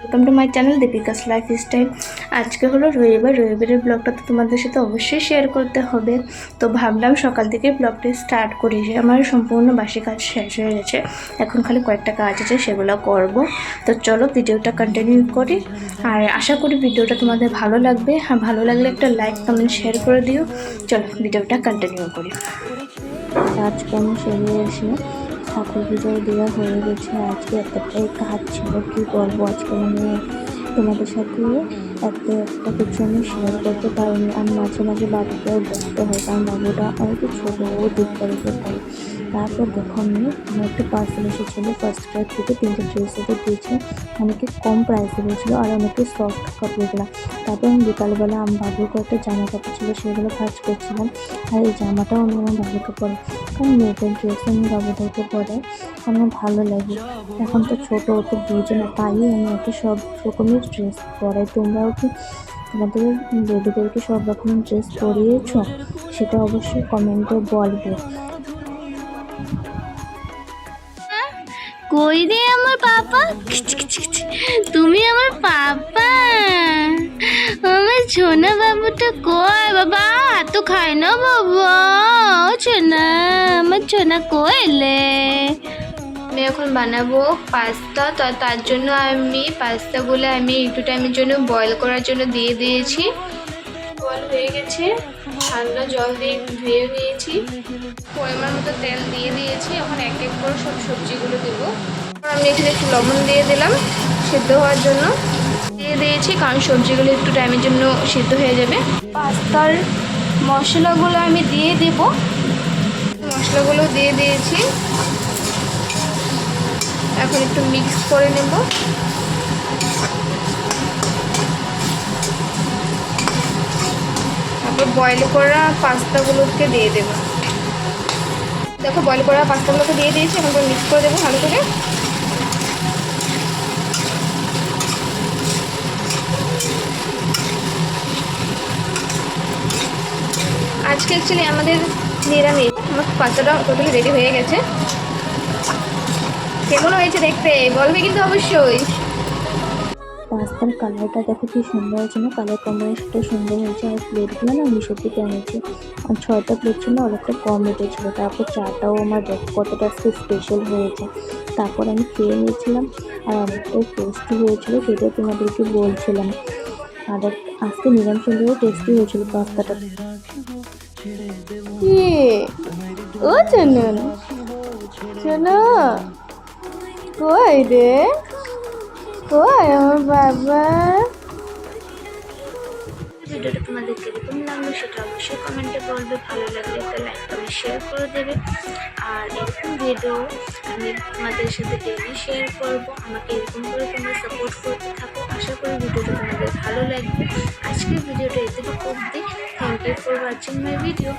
Welcome to my channel Deepika's lifestyle আজকে হলো রবিবার। রবিবারের ব্লগটা তো তোমাদের সাথে অবশ্যই শেয়ার করতে হবে। তো ভাবলাম সকাল থেকে ব্লগটা স্টার্ট করি। যে আমার সম্পূর্ণ বাসি কাজ শেষ হয়ে গেছে। এখন খালি কয়েকটা কাজ আছে, সেগুলো করব। তো চলো ভিডিওটা কন্টিনিউ করি। আর আশা করি ভিডিওটা তোমাদের ভালো লাগবে। আর ভালো লাগলে একটা লাইক কমেন্ট শেয়ার করে দিও। চলো ভিডিওটা কন্টিনিউ করি। আজকে আমি সেরে এসে ঠাকুর পুজো দেওয়া হয়ে গেছে। আজকে এতটাই কাজ ছিল, কী বলব আজকে আমি তোমাদের সাথে একটা একটা কিছু আমি শেয়ার করতে পারিনি। আমি মাঝে মাঝে বাবুকেও দেখতে হয়, কারণ বাবুটা অনেক ছোটো, ও করে পাই তারপর দেখো আমি আমার একটা পার্সেল এসেছিল। ফার্স্ট ক্রাই থেকে তিনটে ড্রেস ওদের দিয়েছে। অনেকে কম প্রাইসে দিয়েছিলো আর অনেকে সফট কাপড়গুলো তারপর আমি বিকালবেলা আমার বাবুর কয়েকটা জামা কাপড় ছিল সেগুলো ভাজ করছিলাম। আর এই জামাটাও আমি আমার বাবুকে পরে কারণ মেয়েদের ড্রেস আমি বাবুদেরকে পরে আমার ভালো লাগে। এখন তো ছোটো ও তো বুঝে না, তাই আমি ওকে সব রকমের ড্রেস পরাই। তোমরাও কি তোমাদের বেবিদেরকে সব রকমের ড্রেস পরিয়েছ? সেটা অবশ্যই কমেন্টে বলবে। কই রে আমার পাপা। তুমি আমার পাপা। আমার ছোনা বাবুটা কই? বাবা এত খায় না বাবা। ছোনা আমার ছোনা কইলে আমি এখন বানাবো পাস্তা। তো, তার জন্য আমি পাস্তাগুলো আমি একটু টাইমের জন্য বয়েল করার জন্য দিয়ে দিয়েছি। বয়েল হয়ে গেছে। ঠান্ডা জল দিয়ে ধুয়ে নিয়েছি। পরিমাণ মতো তেল দিয়ে দিয়েছি। এখন এক এক করে সব সবজিগুলো দেবো। আমি এখানে একটু লবণ দিয়ে দিলাম সেদ্ধ হওয়ার জন্য। দিয়ে দিয়েছি, কারণ সবজিগুলো একটু টাইমের জন্য সেদ্ধ হয়ে যাবে। পাস্তার মশলাগুলো আমি দিয়ে দেব। মশলাগুলো দিয়ে দিয়েছি। এখন একটু মিক্স করে নেব। বয়েল করা পাস্তাগুলোকে দিয়ে দেবো। দেখো বয়েল করা পাস্তাগুলোকে দিয়ে দিয়েছি, এখন মিক্স করে দেবো ভালো করে। আজকে অ্যাকচুয়ালি আমাদের নিরামিষ, আমার পাস্তাটা টোটালি রেডি হয়ে গেছে। কেমন হয়েছে দেখতে? বলবে কিন্তু অবশ্যই। পাস্তার কালারটা দেখো কি সুন্দর হয়েছে না? কালার কম্বিনেশনটা সুন্দর হয়েছে। আর প্লেটগুলো না মিশো থেকে এনেছি। আর ছয়টা প্লেট ছিল, অনেকটা কম উঠেছিল তারপর চাটাও আমার দেখো কতটা স্পেশাল হয়েছে। তারপর আমি খেয়ে নিয়েছিলাম। আর অনেকটাই টেস্টি হয়েছিল সেটা তোমাদেরকে বলছিলাম। আর আজকে নিরামিষ সুন্দর টেস্টি হয়েছিল পাস্তাটা। ও চন্দন। শোনো কই রে? কই আমার বাবা। ভিডিওটা তোমাদের কীরকম লাগল সেটা অবশ্যই কমেন্টে বলবে। ভালো লাগলে একটা লাইক কমেন্ট শেয়ার করে দেবে। আর এরকম ভিডিও আমি তোমাদের সাথে ডেলি শেয়ার করব। আমাকে এরকম করে তোমরা সাপোর্ট করতে থাকো। আশা করি ভিডিওটা তোমাদের ভালো লাগবে। আজকের ভিডিওটা এতটুকু অবধি। Thank you for watching my video